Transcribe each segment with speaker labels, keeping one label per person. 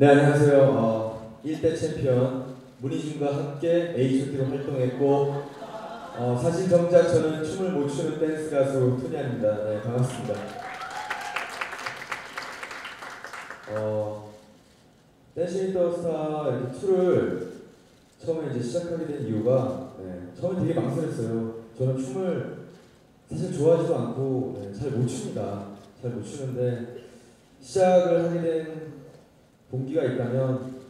Speaker 1: 네 안녕하세요. 어, 1대 챔피언 문희준과 함께 H.O.T로 활동했고 어, 사실 정작 저는 춤을 못 추는 댄스 가수 토니아입니다. 네 반갑습니다. 어, 댄싱 더 스타 이렇게 2를 처음에 이제 시작하게 된 이유가 네, 처음에 되게 망설였어요. 저는 춤을 사실 좋아하지도 않고 네, 잘못 춥니다. 잘 못 추는데 시작을 하게 된 동기가 있다면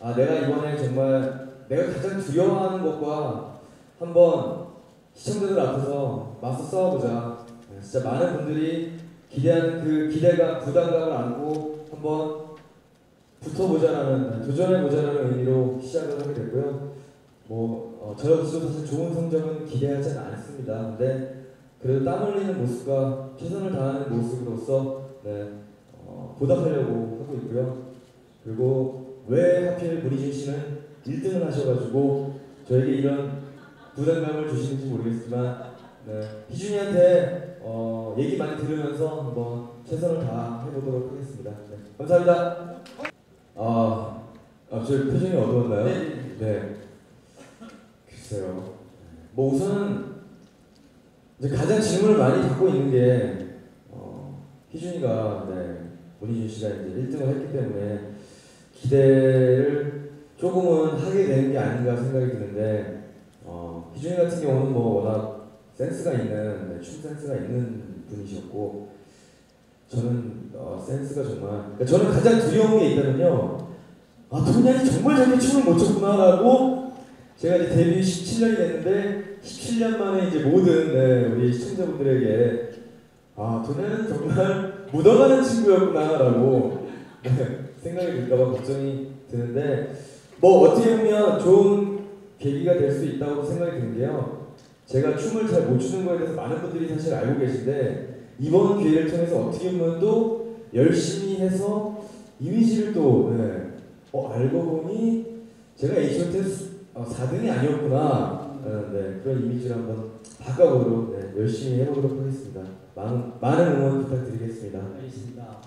Speaker 1: 아 내가 이번에 정말 내가 가장 두려워하는 것과 한번 시청자들 앞에서 맞서 싸워보자. 네, 진짜 많은 분들이 기대하는 그 기대감, 부담감을 안고 한번 붙어보자라는 도전해보자라는 의미로 시작을 하게 됐고요. 뭐 어, 저 역시도 사실 좋은 성적은 기대하지 않습니다. 근데 그래도 땀 흘리는 모습과 최선을 다하는 모습으로서 네, 어, 보답하려고 하고 있고요. 그리고 왜 하필 문희준 씨는 1등을 하셔가지고 저에게 이런 부담감을 주시는지 모르겠지만 네, 희준이한테 어, 얘기 많이 들으면서 한번 최선을 다 해보도록 하겠습니다. 네, 감사합니다. 아, 아, 저 표정이 어두웠나요?
Speaker 2: 네.
Speaker 1: 네. 글쎄요. 뭐 우선은 이제 가장 질문을 많이 받고 있는 게 어, 희준이가 네, 문희준 이제 1등을 했기 때문에 기대를 조금은 하게 되는 게 아닌가 생각이 드는데 어, 희준이 같은 경우는 뭐 워낙 센스가 있는 네, 춤 센스가 있는 분이셨고 저는 어, 센스가 정말 그러니까 저는 가장 두려운 게 있다면요. 아 도훈이 정말 저렇게 춤을 못 췄구나라고 제가 이제 데뷔 17년이 됐는데 17년 만에 이제 모든 네, 우리 시청자분들에게 아 도훈이는 정말 묻어가는 친구였구나라고. 네, 생각이 들까봐 걱정이 드는데 뭐 어떻게 보면 좋은 계기가 될 수 있다고 생각이 드는 게요. 제가 춤을 잘 못 추는 거에 대해서 많은 분들이 사실 알고 계신데 이번 기회를 통해서 어떻게 보면 또 열심히 해서 이미지를 또 네, 어, 알고 보니 제가 H.O.T 4등이 아니었구나 라는 네, 그런 이미지를 한번 바꿔보도록 네, 열심히 해보도록 하겠습니다. 많은, 많은 응원 부탁드리겠습니다.
Speaker 2: 알겠습니다.